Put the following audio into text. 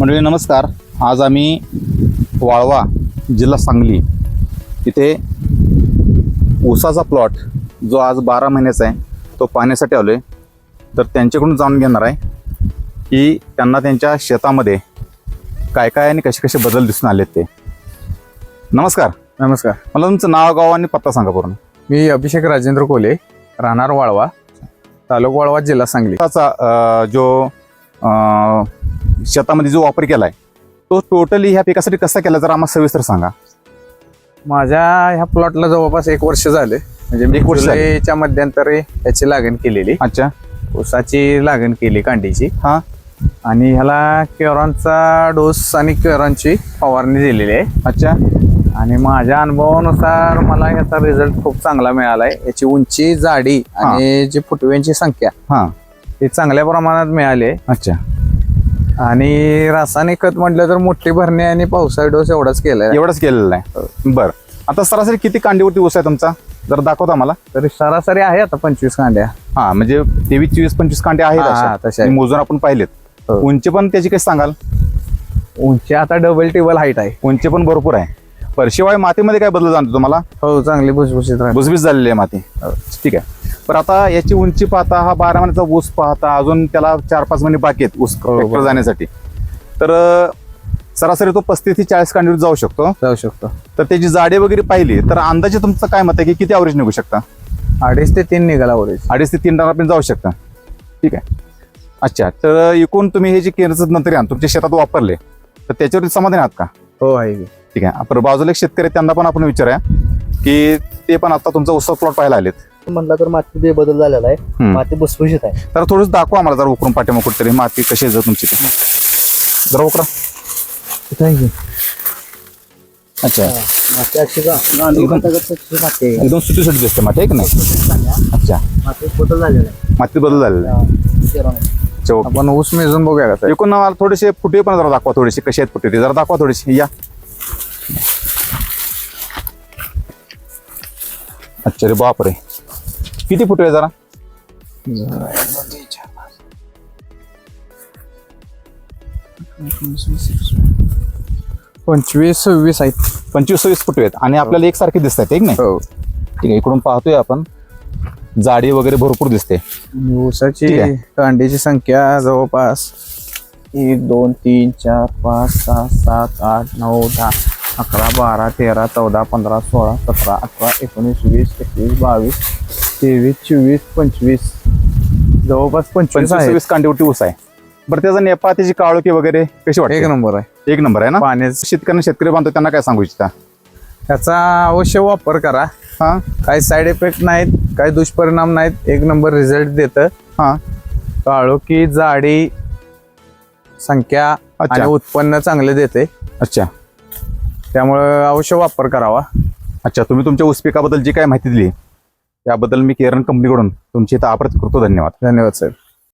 मंडळी नमस्कार. आज आम्ही वाळवा जिल्हा सांगली इथे ऊसाचा प्लॉट जो आज बारा महिन्याचा आहे तो पाहण्यासाठी आलो आहे तर त्यांच्याकडून जाणून घेणार आहे की त्यांना त्यांच्या शेतामध्ये काय काय आणि कसे कसे बदल दिसून आलेत ते. नमस्कार. नमस्कार. मला तुमचं नाव गाव आणि पत्ता सांगा पूर्ण. मी अभिषेक राजेंद्र कोले राहणार वाळवा तालुका वाळवा जिल्हा सांगली. जो शेतामध्ये जो वापर केला आहे तो टोटली ह्या पिकासाठी कसा केला जरा आम्हाला सविस्तर सांगा. माझ्या ह्या प्लॉटला जवळपास एक वर्ष झाले. म्हणजे मी एक वर्ष झाले. जुलैच्या मध्यंतरी याची लागण केलेली. अच्छा. ऊसाची लागण केली कांडीची. हा. आणि ह्याला केरॉनचा डोस आणि केरॉनची फवारणी दिलेली आहे. अच्छा. आणि माझ्या अनुभवानुसार मला ह्याचा रिझल्ट खूप चांगला मिळाला आहे याची उंची जाडी आणि जी फुटव्यांची संख्या हा. ही चांगल्या प्रमाणात मिळाली आहे. अच्छा. आणि रासायनिक खत म्हटलं तर मोठी भरणी आणि पावसाळी डोस एवढाच केलाय. एवढंच केलेलं आहे बरं. आता सरासरी किती कांडीवरती ऊस आहे तुमचा? जर दाखवता मला. तरी सरासरी आहे आता पंचवीस कांड्या. हा म्हणजे तेवीस चोवीस पंचवीस कांडे आहेत हा. तशा मोजून आपण पाहिलेत. हो. उंची पण त्याची काही सांगाल? उंची आता डबल टेबल हाईट आहे. उंची पण भरपूर आहे. परशिवाय मातीमध्ये काय बदल जाणतो तुम्हाला? हो चांगली भुसभुशीत राहते. भुसभीस झालेली आहे माती. ठीक आहे. पण आता याची उंची पाहता हा बारा महिन्याचा ऊस पाहता अजून त्याला चार पाच महिने बाकी आहेत ऊस ट्रॅक्टर. जाण्यासाठी. तर सरासरी तो पस्तीस ते चाळीस कांडीवर जाऊ शकतो. जाऊ शकतो. तर त्याची जाडी वगैरे पाहिली तर अंदाजे तुमचं काय मत आहे की किती अवरेज निघू शकता? अडीच ते तीन निघाला वरील अडीच ते तीन टनापर्यंत जाऊ शकता. ठीक आहे. अच्छा तर एकूण तुम्ही हे जे केरचं नंतर यान तुमच्या शेतात वापरले तर त्याच्यावरती समाधान आहात का? हो आहे की. ठीक आहे. आपण बाजूला एक शेतकरी आहेत, त्यांना पण आपण विचारूया की ते पण आता तुमचा उत्सव प्लॉट पाहायला आलेत. म्हणलं तर मातीमध्ये बदल झालेला आहे. हम्म. माती भुसभुशीत आहे. तर थोडंसं दाखवा आम्हाला जरा उकरून पाठीमाग कुठेतरी. माती कशी आहे जर तुमची ते. जरा उकरा. अच्छा. माती अशी गा- गांडूळ खतागत अशी माती आहे. एकदम सुटी सुटी दिसते माती आहे की नाही? अच्छा. मातीत बदल झालेला आहे. मातीत बदल झालेला आहे. हा. अच्छा, ओके. आपण ऊस मेजून बघूया का? एकूण मला थोडेसे फुटे पण जरा दाखवा थोडेसे कसे आहेत फुटे ते. जरा दाखवा थोडेसे या. अच्छा रे बाप रे किती फुटे आहे जरा? पंचवीस सव्वीस आहेत. पंचवीस सव्वीस फुटे आहेत. आणि आपल्याला एकसारखे दिसत आहेत एक नाही? हो. ठीक आहे इकडून पाहतोय आपण. जाडी वगैरे भरपूर दिसते. आणि ऊसाची ठीक आहे. कांडीची संख्या जवळपास एक दोन तीन चार पाच सहा सात आठ नऊ दहा अकरा बारा तेरा चौदा पंधरा सोळा सतरा अठरा एकोणीस वीस एकवीस बावीस तेवीस चोवीस पंचवीस. जवळपास पंचवीस पंचवीस आहे ऊस आहे. बरं त्याचा नेपा त्याची काळोखी वगैरे कशी एक वाटते नंबर आहे. एक नंबर आहे ना? पाण्याचा शेतकऱ्यांना शेतकरी बांधतो त्यांना काय सांगू इच्छिता? त्याचा अवश्य वापर करा. हा? काही साईड इफेक्ट नाहीत काही दुष्परिणाम नाहीत. एक नंबर रिझल्ट देतं. हा. काळोखी जाडी संख्या अच्छा. आणि उत्पन्न चांगले देते. अच्छा. त्यामुळे अवश्य वापर करावा. अच्छा तुम्ही तुमच्या ऊस पिकाबद्दल जी काय माहिती दिली त्याबद्दल मी केरन कंपनीकडून तुमची इथं आभार करतो. धन्यवाद. धन्यवाद साहेब.